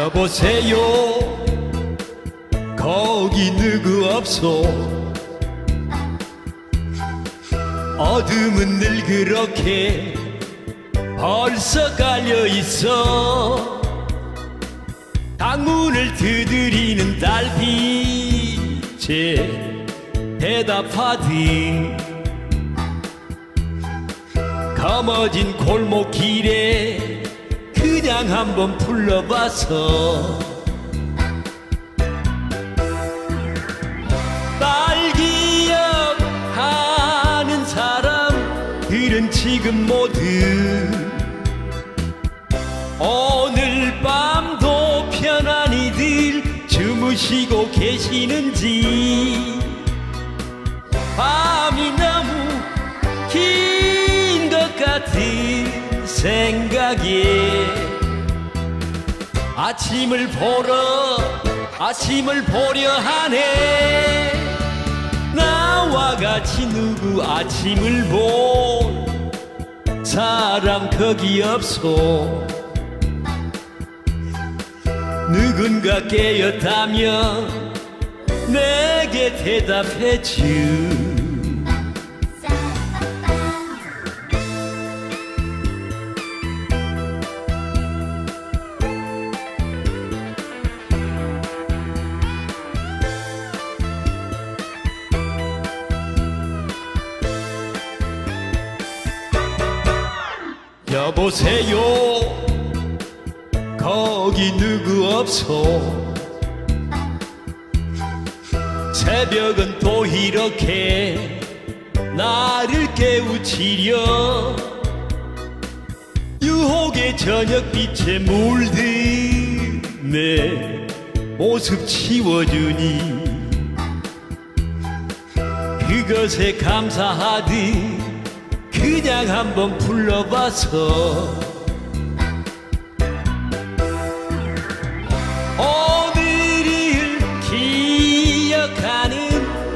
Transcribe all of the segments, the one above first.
여보세요. 거기 누구 없소 어둠은 늘 그렇게 벌써 깔려 있어. 방문을 두드리는 달빛에 대답하듯 검어진 골목길에 그냥 한번 불러봐서. 날 기억하는 사람들은 지금 모두. 오늘 밤도 편안히들 주무시고 계시는지. 밤이 너무 긴 것 같은 생각에 아침을 보러 아침을 보려 하네. 나와 같이 누구 아침을 본 사람 거기 없소. 누군가 깨었다면 내게 대답해 주 여보세요. 거기 누구 없소? 새벽은 또 이렇게 나를 깨우치려. 유혹의 저녁빛에 물든 내 모습 치워주니. 그것에 감사하듯 그냥 한번 불러봐서. 오늘을 기억하는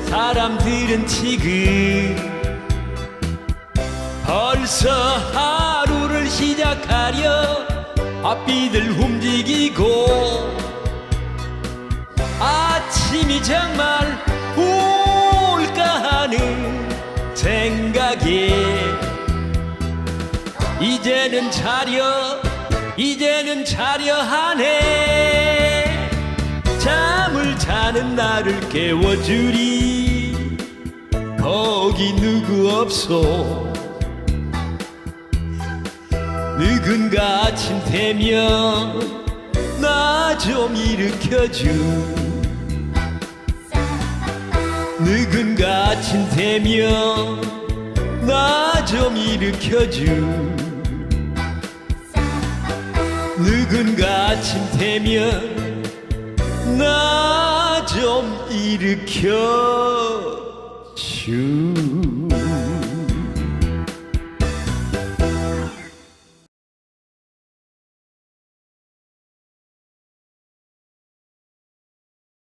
사람들은 지금 벌써 하루를 시작하려 앞비들 움직이고 아침이 정말 이제는 차려 이제는 차려 하네. 잠을 자는 나를 깨워주리. 거기 누구 없소? 누군가 아침 되면 나 좀 일으켜줘 누군가 아침 되면 나 좀 일으켜줘 누군가 아침 되면 나 좀 일으켜 주